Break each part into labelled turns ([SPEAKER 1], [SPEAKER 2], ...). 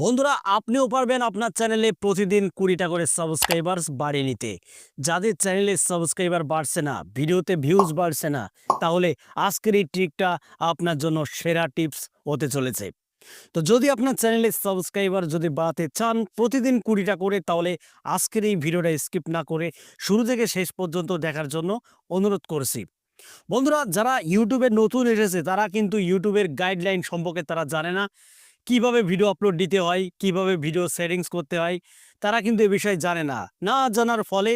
[SPEAKER 1] বন্ধুরা, আপনিও পারবেন আপনার চ্যানেলে প্রতিদিন কুড়িটা করে সাবস্ক্রাইবার্স বাড়িয়ে নিতে। যাদের চ্যানেলে সাবস্ক্রাইবার বাড়ছে না, ভিডিওতে ভিউজ বাড়ছে না, তাহলে আজকের এই ট্রিকটা আপনার জন্য সেরা টিপস হতে চলেছে। তো যদি আপনার চ্যানেলে সাবস্ক্রাইবার যদি বাড়াতে চান প্রতিদিন কুড়িটা করে, তাহলে আজকের এই ভিডিওটা স্কিপ না করে শুরু থেকে শেষ পর্যন্ত দেখার জন্য অনুরোধ করছি। বন্ধুরা, যারা ইউটিউবে নতুন এসেছে, তারা কিন্তু ইউটিউবের গাইডলাইন সম্পর্কে তারা জানে না। কীভাবে ভিডিও আপলোড দিতে হয়, কীভাবে ভিডিও সেটিংস করতে হয়, তারা কিন্তু এ বিষয়ে জানে না। না জানার ফলে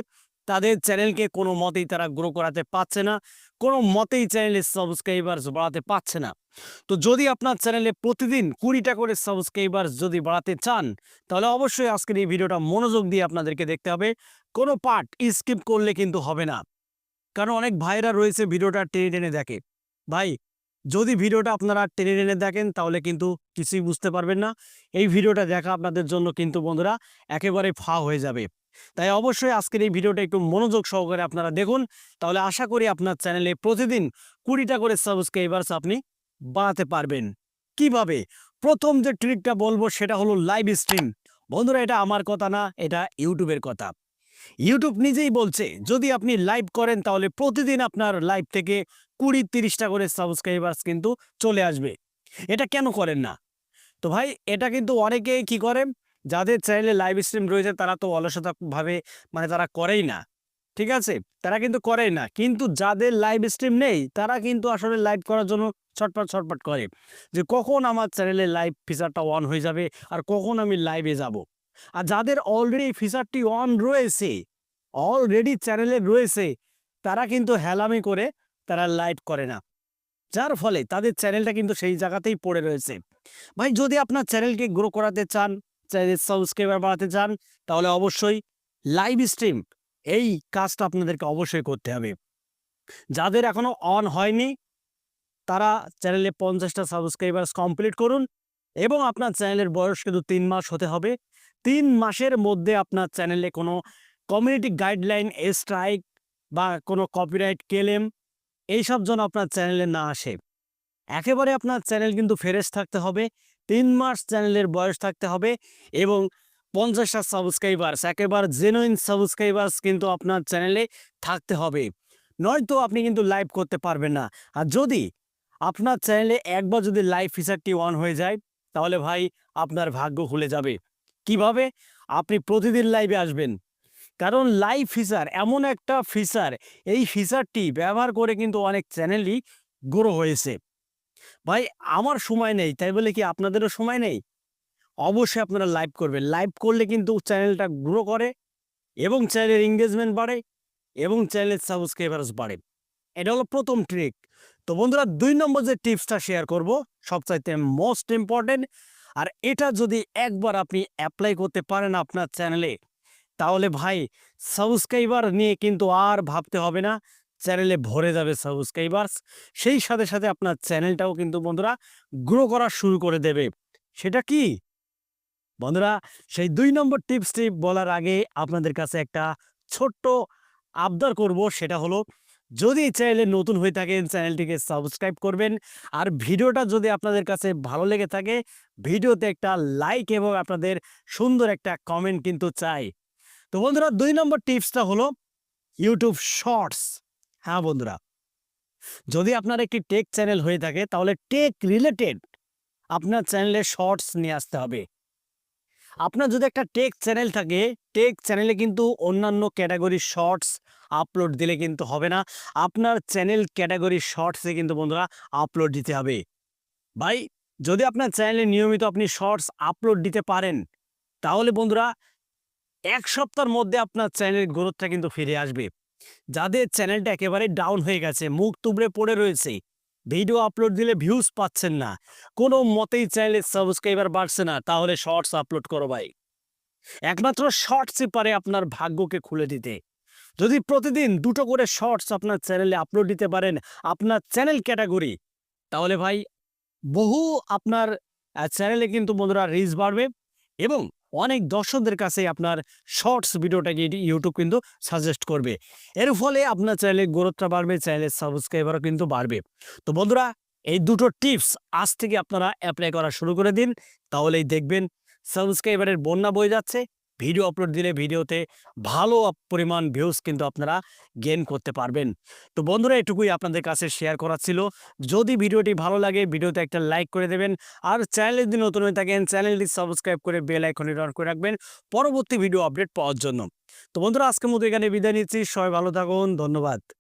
[SPEAKER 1] তাদের চ্যানেলকে কোনো মতেই তারা গ্রো করাতে পারছে না, কোনো মতেই চ্যানেলের সাবস্ক্রাইবার্স বাড়াতে পারছে না। তো যদি আপনার চ্যানেলে প্রতিদিন কুড়িটা করে সাবস্ক্রাইবার্স যদি বাড়াতে চান, তাহলে অবশ্যই আজকের এই ভিডিওটা মনোযোগ দিয়ে আপনাদেরকে দেখতে হবে। কোনো পার্ট স্কিপ করলে কিন্তু হবে না। কারণ অনেক ভাইরা রয়েছে ভিডিওটা টেনে টেনে দেখে। ভাই যদি ভিডিওটা আপনারা টেনে টেনে দেখেন, তাহলে কিন্তু কিছুই বুঝতে পারবেন না। এই ভিডিওটা দেখা আপনাদের জন্য কিন্তু বন্ধুরা একেবারে ফা হয়ে যাবে। তাই অবশ্যই আজকের এই ভিডিওটা একটু মনোযোগ সহকারে আপনারা দেখুন। তাহলে আশা করি আপনার চ্যানেলে প্রতিদিন কুড়িটা করে সাবস্ক্রাইবার্স আপনি বাড়াতে পারবেন। কীভাবে? প্রথম যে ট্রিকটা বলব সেটা হলো লাইভ স্ট্রিম বন্ধুরা, এটা আমার কথা না, এটা ইউটিউবের কথা। ইউটিউব নিজেই বলছে, যদি আপনি লাইভ করেন তাহলে প্রতিদিন আপনার লাইভ থেকে কুড়ি তিরিশটা করে সাবস্ক্রাইবার্স কিন্তু চলে আসবে। এটা কেন করেন না? তো ভাই, এটা কিন্তু অনেকেই কি করে? যাদের চ্যানেলে লাইভ স্ট্রিম রয়েছে, তারা তো অলসতা ভাবে মানে তারা করেই না। ঠিক আছে? তারা কিন্তু করেই না। কিন্তু যাদের লাইভ স্ট্রিম নেই, তারা কিন্তু আসলে লাইভ করার জন্য ছটপট ছটপট করে। যে কখন আমার চ্যানেলে লাইভ ফিচারটা অন হয়ে যাবে, আর কখন আমি লাইভে যাব? আর যাদের অলরেডি ফিচারটি অন রয়েছে অলরেডি চ্যানেলে রয়েছে, তারা কিন্তু হেলামি করে তারা লাইভ করে না। যার ফলে তাদের চ্যানেলটা কিন্তু সেই জায়গাতেই পড়ে রয়েছে। ভাই, যদি আপনার চ্যানেলকে গ্রো করাতে চান চ্যানেলের সাবস্ক্রাইবার বাড়াতে চান, তাহলে অবশ্যই লাইভ স্ট্রিম এই কাজটা আপনাদেরকে অবশ্যই করতে হবে। যাদের এখনও অন হয়নি, তারা চ্যানেলে পঞ্চাশটা সাবস্ক্রাইবার্স কমপ্লিট করুন এবং আপনার চ্যানেলের বয়স কিন্তু তিন মাস হতে হবে। তিন মাসের মধ্যে আপনার চ্যানেলে কোনো কমিউনিটি গাইডলাইন স্ট্রাইক বা কোনো কপিরাইট কেলেম এইসব যেন আপনার চ্যানেলে না আসে। একেবারে আপনার চ্যানেল কিন্তু ফ্রেশ থাকতে হবে, তিন মাস চ্যানেলের বয়স থাকতে হবে এবং পঞ্চাশটা সাবস্ক্রাইবার্স একেবারে জেনুইন সাবস্ক্রাইবার্স কিন্তু আপনার চ্যানেলে থাকতে হবে। নয়তো আপনি কিন্তু লাইভ করতে পারবেন না। আর যদি আপনার চ্যানেলে একবার যদি লাইভ ফিচারটি অন হয়ে যায়, তাহলে ভাই আপনার ভাগ্য খুলে যাবে। কীভাবে আপনি প্রতিদিন লাইভে আসবেন? কারণ লাইভ ফিচার এমন একটা ফিচার এই ফিচারটি ব্যবহার করে কিন্তু অনেক চ্যানেলই গ্রো হয়েছে। ভাই, আমার সময় নেই, তাই বলে কি আপনাদেরও সময় নেই? অবশ্যই আপনারা লাইভ করবেন। লাইভ করলে কিন্তু চ্যানেলটা গ্রো করে এবং চ্যানেলের এঙ্গেজমেন্ট বাড়ে এবং চ্যানেলের সাবস্ক্রাইবার্স বাড়ে। এটা হলো প্রথম ট্রিক তো বন্ধুরা, দুই নম্বর যে টিপসটা শেয়ার করব, সবচাইতে মোস্ট ইম্পর্টেন্ট আর এটা যদি একবার আপনি অ্যাপ্লাই করতে পারেন আপনার চ্যানেলে তাহলে ভাই সাবস্ক্রাইবার নিয়ে কিন্তু আর ভাবতে হবে না চ্যানেলে ভরে যাবে সাবস্ক্রাইবার্স সেই সাথে সাথে আপনার চ্যানেলটাও কিন্তু বন্ধুরা গ্রো করা শুরু করে দেবে। সেটা কি? বন্ধুরা, সেই দুই নম্বর টিপসটি বলার আগে আপনাদের কাছে একটা ছোট্ট আবদার করব, সেটা হলো যদি চ্যানেলে নতুন হয়ে থাকেন, চ্যানেলটিকে সাবস্ক্রাইব করবেন। আর ভিডিওটা যদি আপনাদের কাছে ভালো লেগে থাকে, ভিডিওতে একটা লাইক এবং আপনাদের সুন্দর একটা কমেন্ট কিন্তু চাই। তো বন্ধুরা, দুই নম্বর টিপসটা হলো ইউটিউব শর্টস হ্যাঁ বন্ধুরা, যদি আপনার একটি টেক চ্যানেল হয়ে থাকে, তাহলে টেক রিলেটেড আপনার চ্যানেলে শর্টস নিয়ে আসতে হবে। আপনার যদি একটা টেক চ্যানেল থাকে টেক চ্যানেলে কিন্তু অন্যান্য ক্যাটাগরির শর্টস আপলোড দিলে কিন্তু হবে না। আপনার চ্যানেল ক্যাটাগরি শর্টসে কিন্তু বন্ধুরা আপলোড দিতে হবে। ভাই, যদি আপনার চ্যানেলে নিয়মিত আপনি শর্টস আপলোড দিতে পারেন, তাহলে বন্ধুরা এক সপ্তাহের মধ্যে আপনার চ্যানেলের গ্রোথটা কিন্তু ফিরে আসবে। যাদের চ্যানেলটা একেবারে ডাউন হয়ে গেছে, মুখ তুবড়ে পড়ে রয়েছে, ভিডিও আপলোড দিলে ভিউজ পাচ্ছেন না, কোনো মতেই চ্যানেলের সাবস্ক্রাইবার বাড়ছে না, তাহলে শর্টস আপলোড করো ভাই। একমাত্র শর্টসই পারে আপনার ভাগ্যকে খুলে দিতে। যদি প্রতিদিন দুটো করে শর্টস আপনার চ্যানেলে আপলোড দিতে পারেন, আপনার চ্যানেল ক্যাটাগরি তাহলে ভাই বহু আপনার চ্যানেলে কিন্তু বন্ধুরা রিচ বাড়বে এবং অনেক দর্শকদের কাছে আপনার শর্টস ভিডিওটা ইউটিউব কিন্তু সাজেস্ট করবে। এর ফলে আপনার চ্যানেলের গ্রোথটা বাড়বে চ্যানেলের সাবস্ক্রাইবারও কিন্তু বাড়বে। তো বন্ধুরা, এই দুটো টিপস আজ থেকে আপনারা অ্যাপ্লাই করা শুরু করে দিন, তাহলেই দেখবেন সাবস্ক্রাইবারের বন্যা বয়ে যাচ্ছে। ভিডিও আপলোড দিলে ভিডিওতে ভালো পরিমাণ ভিউজ কিন্তু আপনারা গেইন করতে পারবেন। তো বন্ধুরা, এটুকুই আপনাদের কাছে শেয়ার করা ছিল। যদি ভিডিওটি ভালো লাগে ভিডিওতে একটা লাইক করে দেবেন। আর চ্যানেলে যদি নতুন হয়ে থাকেন চ্যানেলটি সাবস্ক্রাইব করে বেল আইকনে অন করে রাখবেন পরবর্তী ভিডিও আপডেট পাওয়ার জন্য। তো বন্ধুরা, আজকের মতো এখানে বিদায় নিচ্ছি। সবাই ভালো থাকুন। ধন্যবাদ।